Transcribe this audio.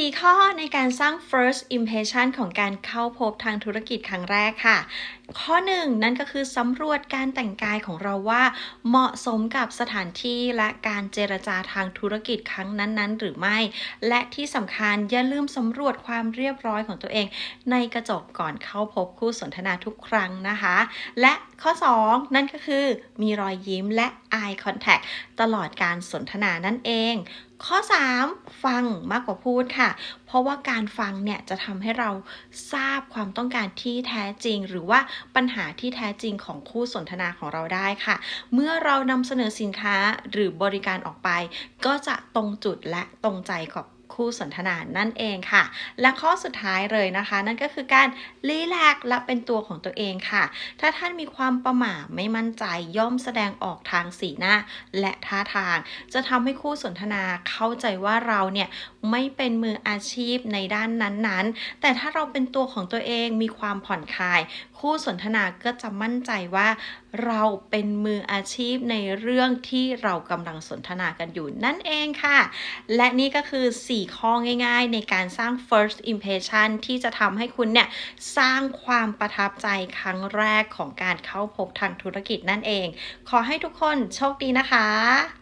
4 ข้อในการสร้าง first impression ของการเข้าพบทางธุรกิจครั้งแรกค่ะ ข้อ1นั่นก็คือสำรวจการแต่งกายของเราว่า เหมาะสมกับสถานที่และการเจรจาทางธุรกิจครั้งนั้นๆ หรือไม่ และที่สำคัญอย่าลืมสำรวจความเรียบร้อยของตัวเอง ในกระจกก่อนเข้าพบคู่สนทนาทุกครั้งนะคะ และข้อ 2 นั่นก็คือมีรอยยิ้มและ eye contact ตลอดการสนทนานั่นเอง ข้อ 3 ฟังมากกว่าพูดค่ะ เพราะว่าการฟังเนี่ยจะทำให้เราทราบความต้องการที่แท้จริง หรือว่าปัญหาที่แท้จริงของคู่สนทนาของเราได้ค่ะ เมื่อเรานำเสนอสินค้าหรือบริการออกไป ก็จะตรงจุดและตรงใจกับ คู่สนทนานั่นเองค่ะ และข้อสุดท้ายเลยนะคะ นั่นก็คือการรีแลกซ์และเป็นตัวของตัวเองค่ะ ถ้าท่านมีความประหม่าไม่มั่นใจย่อมแสดงออกทางสีหน้า และท่าทาง จะทำให้คู่สนทนาเข้าใจว่าเราเนี่ยไม่เป็นมืออาชีพในด้านนั้นๆ แต่ถ้าเราเป็นตัวของตัวเองมีความผ่อนคลาย คู่สนทนาก็จะมั่นใจว่าเราเป็นมืออาชีพในเรื่องที่เรากำลังสนทนากันอยู่นั่นเองค่ะ และนี่ก็คือ4 ข้อง่ายๆ ในการสร้าง first impression ที่จะทำให้คุณเนี่ย สร้างความประทับใจครั้งแรกของการเข้าพบทางธุรกิจนั่นเอง ขอให้ทุกคนโชคดีนะคะ